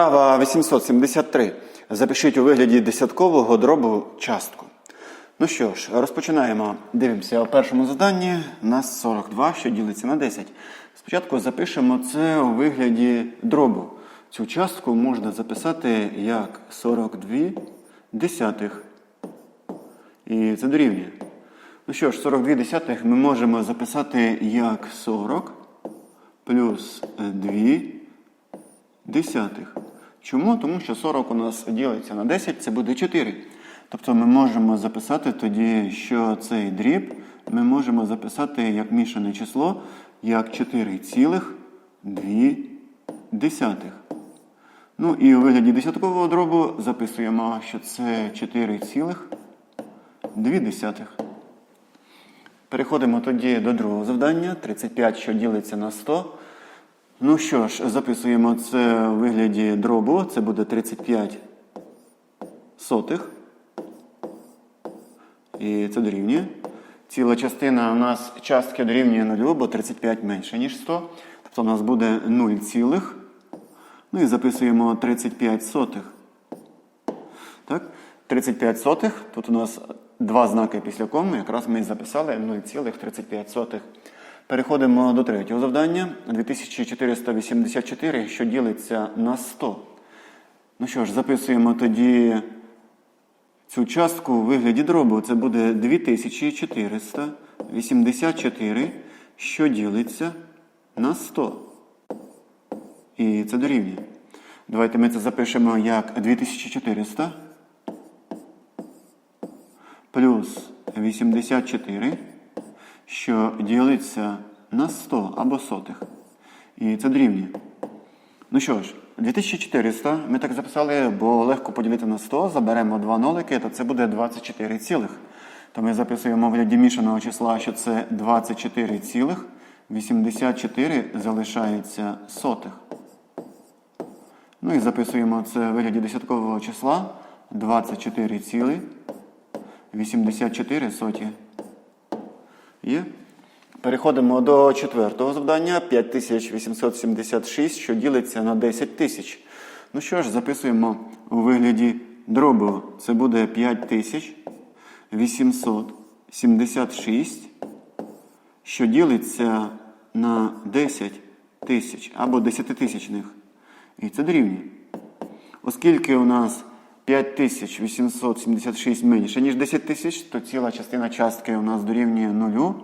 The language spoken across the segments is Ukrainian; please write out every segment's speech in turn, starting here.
Вправа 873. Запишіть у вигляді десяткового дробу частку. Ну що ж, розпочинаємо. Дивимося у першому заданні. У нас 42, що ділиться на 10. Спочатку запишемо це у вигляді дробу. Цю частку можна записати як 42 десятих. І це дорівнює. Ну що ж, 42 десятих ми можемо записати як 40 плюс 2 десятих. Чому? Тому що 40 у нас ділиться на 10, це буде 4. Тобто ми можемо записати тоді, що цей дріб ми можемо записати як мішане число, як 4,2. Ну і у вигляді десяткового дробу записуємо, що це 4,2. Переходимо тоді до другого завдання. 35, що ділиться на 100. Ну що ж, записуємо це у вигляді дробу. Це буде 35 сотих. І це дорівнює. Ціла частина у нас частки дорівнює 0, бо 35 менше, ніж 100. Тобто у нас буде 0 цілих. Ну і записуємо 35 сотих. Так? 35 сотих. Тут у нас два знаки після коми. Якраз ми записали 0,35. Переходимо до третього завдання. 2484, що ділиться на 100. Ну що ж, записуємо тоді цю частку у вигляді дробу. Це буде 2484, що ділиться на 100. І це дорівнює. Давайте ми це запишемо як 2400 плюс 84, що ділиться на 100 або сотих. І це дорівнює. Ну що ж, 2400 ми так записали, бо легко поділити на 100, заберемо два нолики, то це буде 24 цілих. То ми записуємо в вигляді мішаного числа, що це 24 цілих, 84 залишається сотих. Ну і записуємо це в вигляді десяткового числа 24 цілих, 84 соті. Є? Переходимо до четвертого завдання 5876, що ділиться на 10 тисяч. Ну що ж, записуємо у вигляді дробу. Це буде 5876, що ділиться на 10 тисяч або 10 тисячних. І це дорівнює. Оскільки у нас 5876 менше, ніж 10 тисяч, то ціла частина частки у нас дорівнює нулю.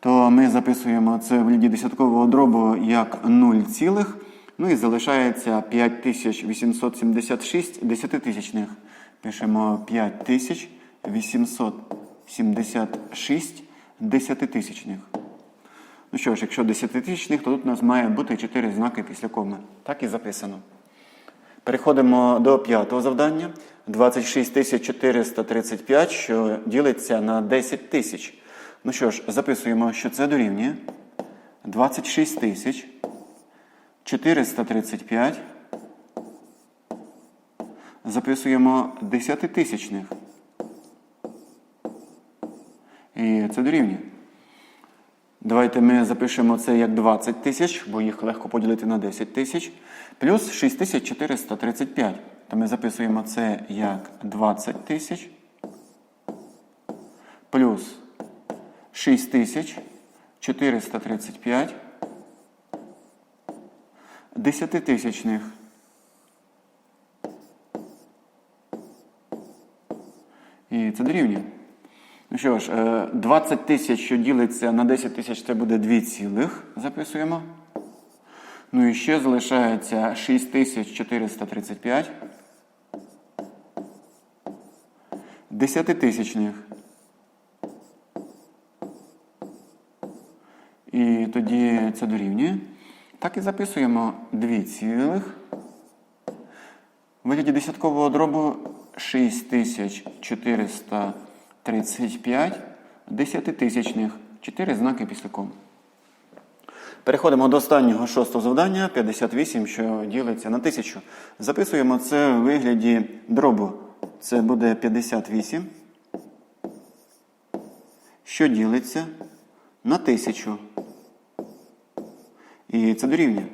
То ми записуємо це в ліді десяткового дробу як 0 цілих. Ну і залишається 5876 десятитисячних. Пишемо 5876 десятитисячних. Ну що ж, якщо десятитисячних, то тут у нас має бути 4 знаки після коми. Так і записано. Переходимо до п'ятого завдання. 26435, що ділиться на 10 тисяч. Ну що ж, записуємо, що це дорівнює 26 тисяч 435. Записуємо десятитисячних. І це дорівнює. Давайте ми запишемо це як 20 тисяч, бо їх легко поділити на 10 тисяч. Плюс 6435. То ми записуємо це як 20 тисяч. Плюс 6435 десятитисячних. І це дорівнює. Ну що ж, 20 тисяч, що ділиться на 10 тисяч, це буде 2 цілих. Записуємо. Ну і ще залишається 6435 десятитисячних. І тоді це дорівнює. Так і записуємо 2 цілих. Вигляді десяткового дробу 6435 десятитисячних. 4 знаки після кому. Переходимо до останнього шостого завдання 58, що ділиться на 1000. Записуємо це в вигляді дробу. Це буде 58, що ділиться на 1000. І це дорівнює.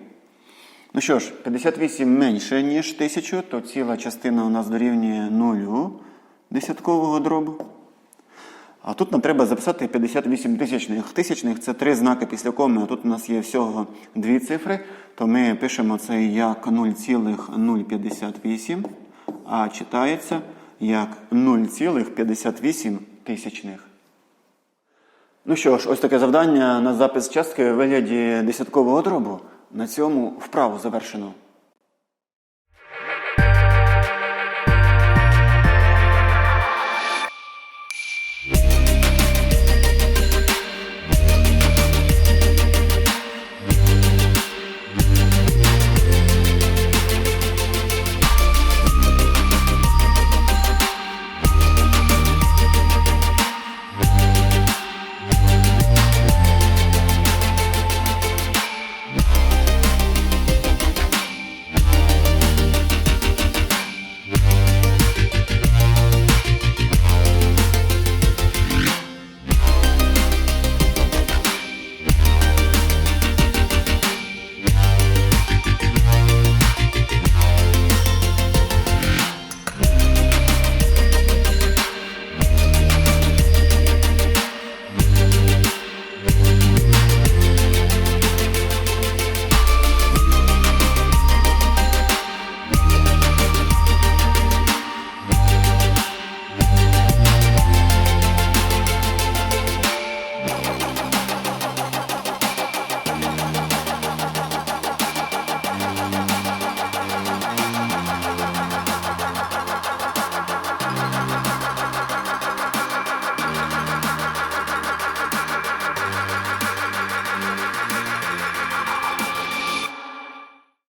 Ну що ж, 58 менше, ніж 1000, то ціла частина у нас дорівнює нулю десяткового дробу. А тут нам треба записати 58 тисячних. Тисячних це три знаки після коми, а тут у нас є всього дві цифри, то ми пишемо це як 0,058, а читається як 0,58 тисячних. Ну що ж, ось таке завдання на запис частки у вигляді десяткового дробу. На цьому вправу завершено.